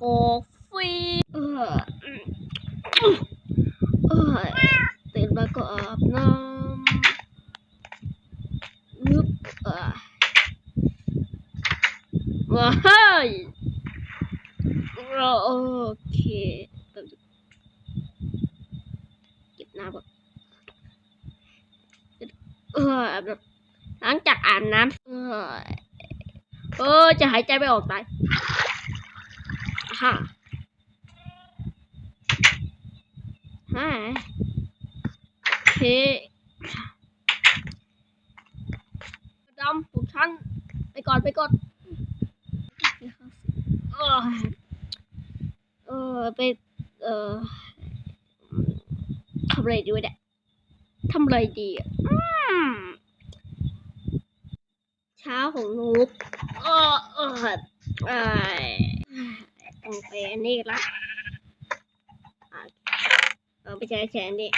ฟรีเออเออตื่นมาก็อาบน้ำนึบเออว้ายโอเคเก็บน้ำก่อนเออแบบหลังจากอาบน้ำเออเออจะหายใจไม่ออกตาย ฮ่าฮ่าโอเคดำผมฉันไปก่อนไปก่อนเออเออไปเออทำอะไรดีวะเนี่ยทำอะไรดีอะเช้าของนุกเออเออเออ ต้องไปอันนี้ละเออไปใช้แชนดิ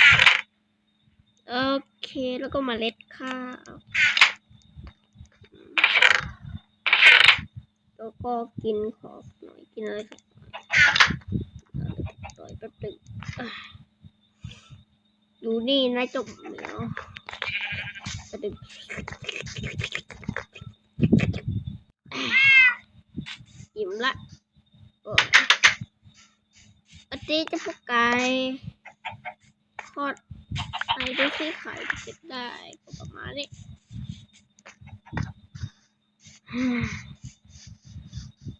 โอเคแล้วก็มาเล็ดข้าวแล้วก็กินของหน่อยกินอะไรสักต่อยแป๊บนึงอะดูนี่นะจบเหมียวแป๊บนึง อิ่มละโอ้ย ปฏิจะพวกไก่ทอดไอ้ดูสิไข่เก็บได้ก็ประมาณนี้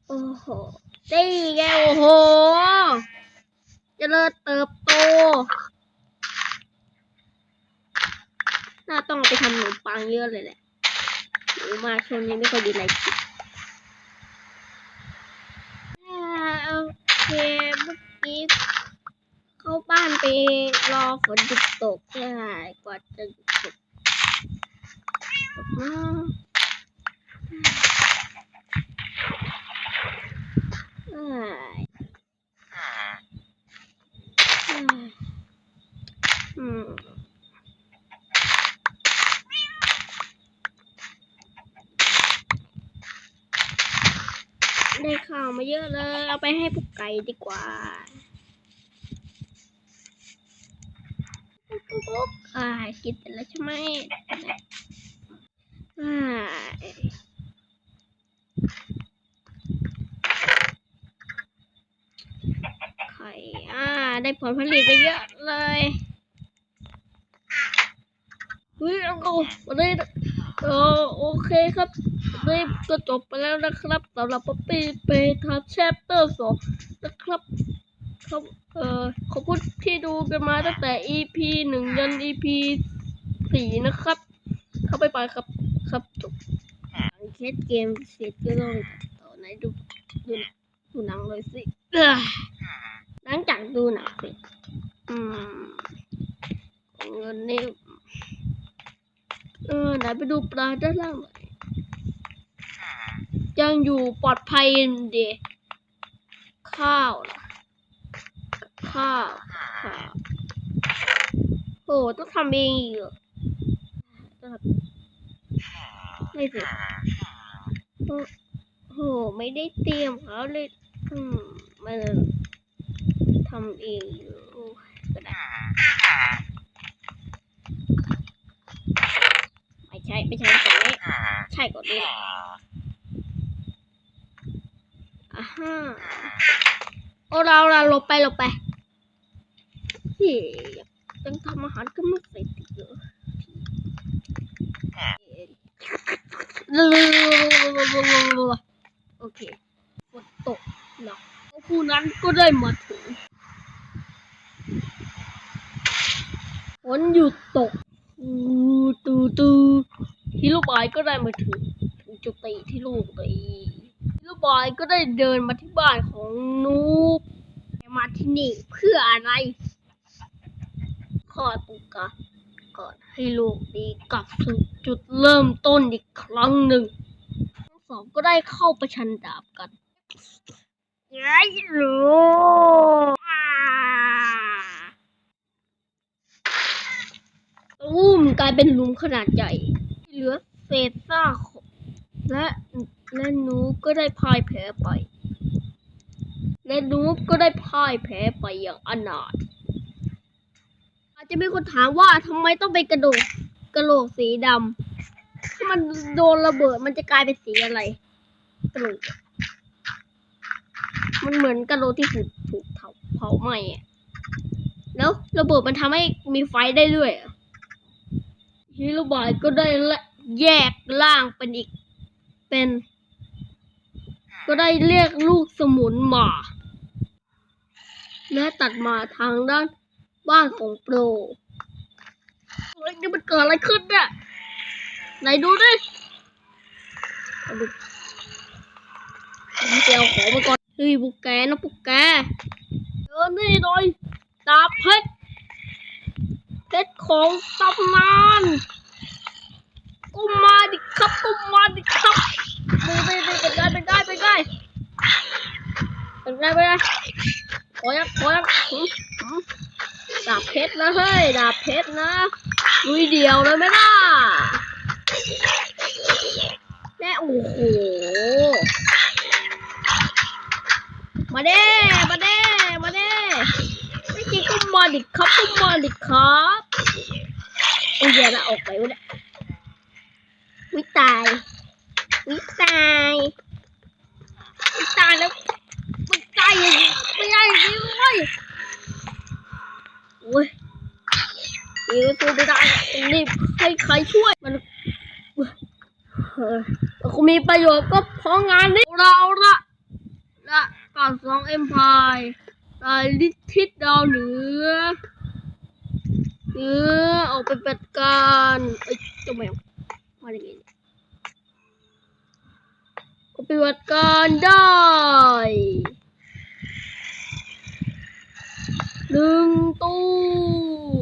โอ้โหนี่ไงโอ้โหจะเจริญเติบโต น่าต้องเอาไปทำขนมปังเยอะเลยแหละหนูมาช่วงนี้ไม่ค่อยดีอะไรกิน อ่าโอเคเมื่อกี้เข้าบ้าน ไปรอฝนหยุดตกใช่กว่าจะหยุดตกตกมาอืมได้ข่าวมาเยอะเลย เอาไปให้พวกไก่ดีกว่า ปุ๊บอ่ากินเสร็จแล้วใช่ไหมอ่าไข่อ่า ได้ผลผลิตไปเยอะเลยเฮ้ยเอาเอาวันนี้เออโอเคครับวันนี้ก็จบไปแล้วนะครับสำหรับป๊อปปี้เปทับแชปเตอร์สองนะครับ ครับ เอ่อขอบคุณที่ดูกันมาตั้งแต่ EP หนึ่งยัน EP สี่นะครับ เข้าไปไปครับ ครับจบเคสเกมเสร็จก็ต้องต่อไหนดูดูหนังดูหนังเลยสิเอ้อหลังจากดูหนังเสร็จอืมเงินนี่เออไหนไปดูปลาด้านล่างหน่อยยังอยู่ปลอดภัยเดะข้าวล่ะ ข้าวข้าวโหต้องทำเองอีกเหรอไม่เสร็จโอ้โหไม่ได้เตรียมเขาเลยอืมมาทำเองอยู่ก็ได้ไม่ใช่ไม่ใช่ตรงนี้ใช่กว่านี้แหละอ่าฮะโอ้เราเราหลบไปหลบไป เฮ้ยยังทำอาหารก็ไม่เสร็จอีกเหรอโอเคฝนตกหนักผู้นั้นก็ได้มาถึงฝนหยุดตกตูตูตูฮิโรบายก็ได้มาถึงถึงจุดตีที่ลูกตีฮิโรบายก็ได้เดินมาที่บ้านของนูบมาที่นี่เพื่ออะไร ข้อตุกะก่อนให้ลูกดีกลับสู่จุดเริ่มต้นอีกครั้งหนึ่งทั้งสองก็ได้เข้าประชันดาบกันยัยรู้อ่าตูมกลายเป็นหลุมขนาดใหญ่ที่เหลือเศษซาและและหนูก็ได้พ่ายแพ้ไป และหนูก็ได้พ่ายแพ้ไปอย่างอนาถ จะมีคนถามว่าทำไมต้องเป็นกระโดกกระโหลกสีดำถ้ามันโดนระเบิดมันจะกลายเป็นสีอะไรกระโหลกมันเหมือนกระโหลกที่ถูกถูกเผาเผาไหม้อะแล้วระเบิดมันทำให้มีไฟได้ด้วยฮิโรบายก็ได้แยกร่างเป็นอีก เป็น ก็ได้เรียกลูกสมุนหมาและตัดมาทางด้าน บ้านของโปรเฮ้ยนี่มันเกิดอะไรขึ้นเนี่ยไหนดูดิผมจะเอาของมาก่อนเฮ้ยพวกแกนะพวกแกเออนี่หน่อยดาบเพชรเพชรของตำนานกุมมาดิครับกุมมาดิครับดูดิดิเป็นไงเป็นไงเป็นไงเป็นไงเป็นไงขอยักขอยัก ดาบเพชรนะเฮ้ย ดาบเพชรนะลุยเดียวเลยไหมล่ะแน่โอ้โห มาเด้มาเด้มาเด้ไม่จริงก็มาดิครับก็มาดิครับโอ้ยอย่าละออกไปวะเนี่ยวิตายวิตายวิตายแล้ววิตายอย่างไม่ได้เว้ยโอ้ย ยิงตัวไม่ได้รีบให้ใครช่วยมันเฮ้ยมันคงมีประโยชน์ก็เพราะงานนี้เราละละก่อนสองเอ็มพายตายลิทิศดาวเหนือเหนือออกไปปฏิบัติการเอ้ยทำไมมาอย่างงี้ออกไปฏิบัติการได้หนึ่งตัว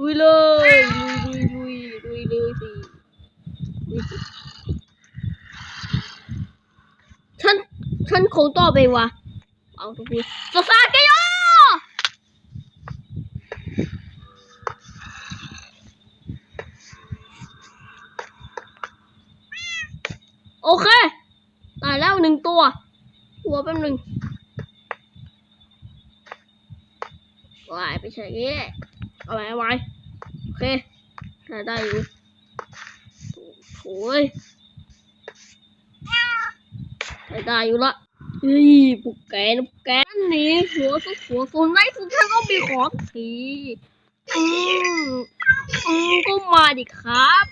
ลุยเลยลุยลุยลุยลุยเลยสิลุยสิฉันฉันคงต้อไปวะเอาทุกทีสซาเกโยโอเค ตายแล้วหนึ่งตัวตัวแป๊บหนึ่งวายไปใช่งี้เอาไว้เอาไว้ เคได้ได้อยู่โถ่ยไม่ได้อยู่ละเฮ้ยพวกแกนะพวกแกหนีหัวสุดหัวสุดไหนสุดท้ายก็มีของทีอืมอืมก็มาดิครับ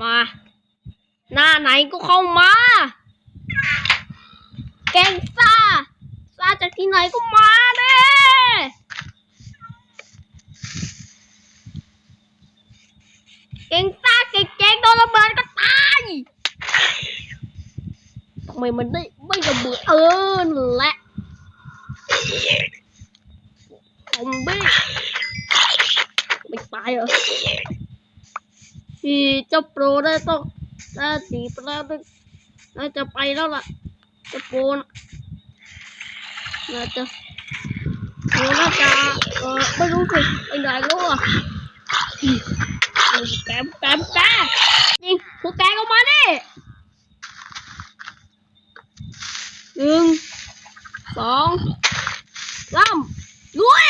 มา หน้าไหนก็เข้ามา แกงซ่าซาจากที่ไหนก็มาเด้ ก่งซ่าเก่งโดนระเบิดก็ตายทำไมมันได้ไม่ระเบิดเออนั่นและซอมบี้ไม่ตายเหรอที่เจ้าโปรได้ต้องน่าหนีไปแล้วน่าจะไปแล้วล่ะเจ้าโปรน่าจะโปรน่าจะเออไม่รู้สิไปไหนแล้วอะเออ แกมแกมแกยิงพวกแกก็มาดิหนึ่งสองสามด้วย